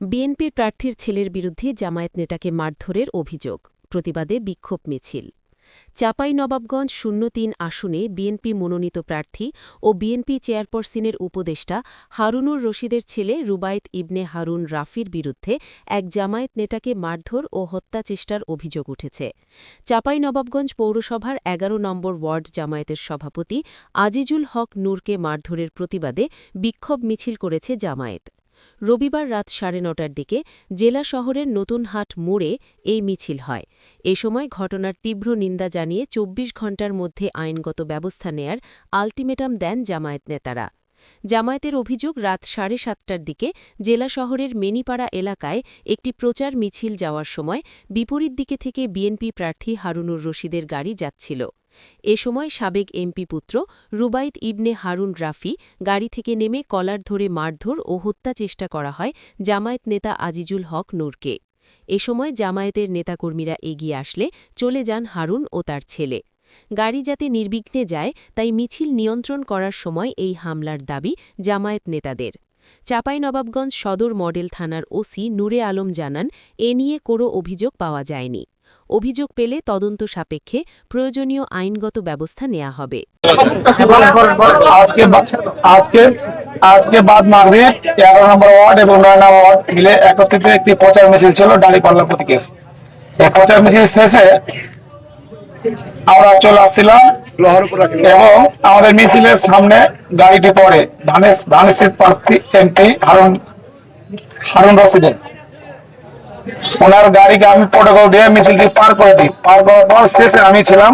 বিএনপির প্রার্থীর ছেলের বিরুদ্ধে জামায়াত নেতাকে মারধরের অভিযোগ, প্রতিবাদে বিক্ষোভ মিছিল। চাপাই নবাবগঞ্জ শূন্য তিন আসনে বিএনপি মনোনীত প্রার্থী ও বিএনপি চেয়ারপারসনের উপদেষ্টা হারুনুর রশিদের ছেলে রুবায়েত ইবনে হারুন রাফির বিরুদ্ধে এক জামায়াত নেতাকে মারধর ও হত্যা চেষ্টার অভিযোগ উঠেছে। চাপাই নবাবগঞ্জ পৌরসভার এগারো নম্বর ওয়ার্ড জামায়াতের সভাপতি আজিজুল হক নূরকে মারধরের প্রতিবাদে বিক্ষোভ মিছিল করেছে জামায়াত। রবিবার রাত সাড়ে নটার দিকে জেলা শহরের নতুনহাট মোড়ে এই মিছিল হয়। এ সময় ঘটনার তীব্র নিন্দা জানিয়ে চব্বিশ ঘণ্টার মধ্যে আইনগত ব্যবস্থা নেয়ার আলটিমেটাম দেন জামায়াত নেতারা। জামায়াতের অভিযোগ, রাত সাড়ে সাতটার দিকে জেলা শহরের মেনিপাড়া এলাকায় একটি প্রচার মিছিল যাওয়ার সময় বিপরীত দিকে থেকে বিএনপি প্রার্থী হারুনুর রশিদের গাড়ি যাচ্ছিল। এ সময় সাবেক এমপি পুত্র রুবাইত ইবনে হারুন রাফি গাড়ি থেকে নেমে কলার ধরে মারধর ও হত্যা চেষ্টা করা হয় জামায়াত নেতা আজিজুল হক নূরকে। এ সময় জামায়াতের নেতাকর্মীরা এগিয়ে আসলে চলে যান হারুন ও তার ছেলে। গাড়ি যাতে নির্বিঘ্নে যায়, তাই মিছিল নিয়ন্ত্রণ করার সময় এই হামলার দাবি জামায়াত নেতাদের। চাঁপাইনবাবগঞ্জ সদর মডেল থানার ওসি নূরে আলম জানান, এ নিয়ে কোনো অভিযোগ পাওয়া যায়নি। অভিযোগ পেলে তদন্ত সাপেক্ষে প্রয়োজনীয় আইনগত ব্যবস্থা নেওয়া হবে। আজকে আজকে আজকে বাদ মাগরিব এগারো নম্বর ওয়ার্ড এবং নয় নম্বর ওয়ার্ড মিলে একত্রিত একটি প্রচার মিছিল ছিল ডালিপাল্লা প্রতীকের। প্রচার মিছিল শেষে আমরা চলে আসছিলাম এবং আমাদের মিছিলের সামনে গাড়িটি পড়ে। ধানের ধানের প্রার্থী এমপি হারুন হারুন রশিদের। ওনার গাড়িকে আমি প্রোটোকল দিয়ে মিছিলটি পার করে দিই। পার করার পর শেষে আমি ছিলাম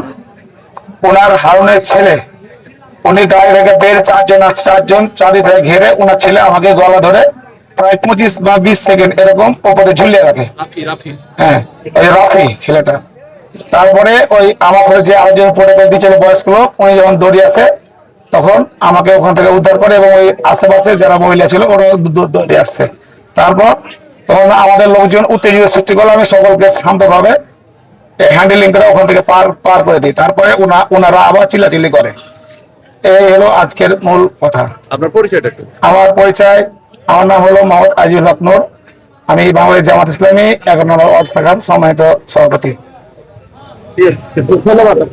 ওনার হারুনের ছেলে। উনি গাড়ি থেকে বের চারজন আর চারজন চারিদিকে ঘিরে ওনার ছেলে আমাকে গলা ধরে প্রায় পঁচিশ বা বিশ সেকেন্ড এরকম ওপরে ঝুলিয়ে রাখে। হ্যাঁ ওই রাফি ছেলেটা। তারপরে ওই আমার সাথে যে আরেকজন প্রোটোকল দিয়েছিল বয়স্ক লোক উনি যখন দৌড়িয়ে আসে তখন আমাকে ওখান থেকে উদ্ধার করে এবং ওই আশেপাশে যারা মহিলা ছিল ওরা দৌ- দৌড়ে আসছে তারপর তখন আমাদের লোকজন উত্তেজিত সৃষ্টি করলে আমি সকলকে শান্তভাবে হ্যান্ডেলিং করে ওখান থেকে পার পার করে দিই। তারপরে ওনা- ওনারা আবার চিল্লাচিল্লি করে। এই হলো আজকের মূল কথা। আপনার পরিচয়টা আমার পরিচয় আমার নাম হলো মোহাম্মদ আজিউল হক নূর। আমি বাংলাদেশ জামাত ইসলামী এগারো নম্বর ওয়ার্ড শাখার সম্মানিত সভাপতি। ধন্যবাদ।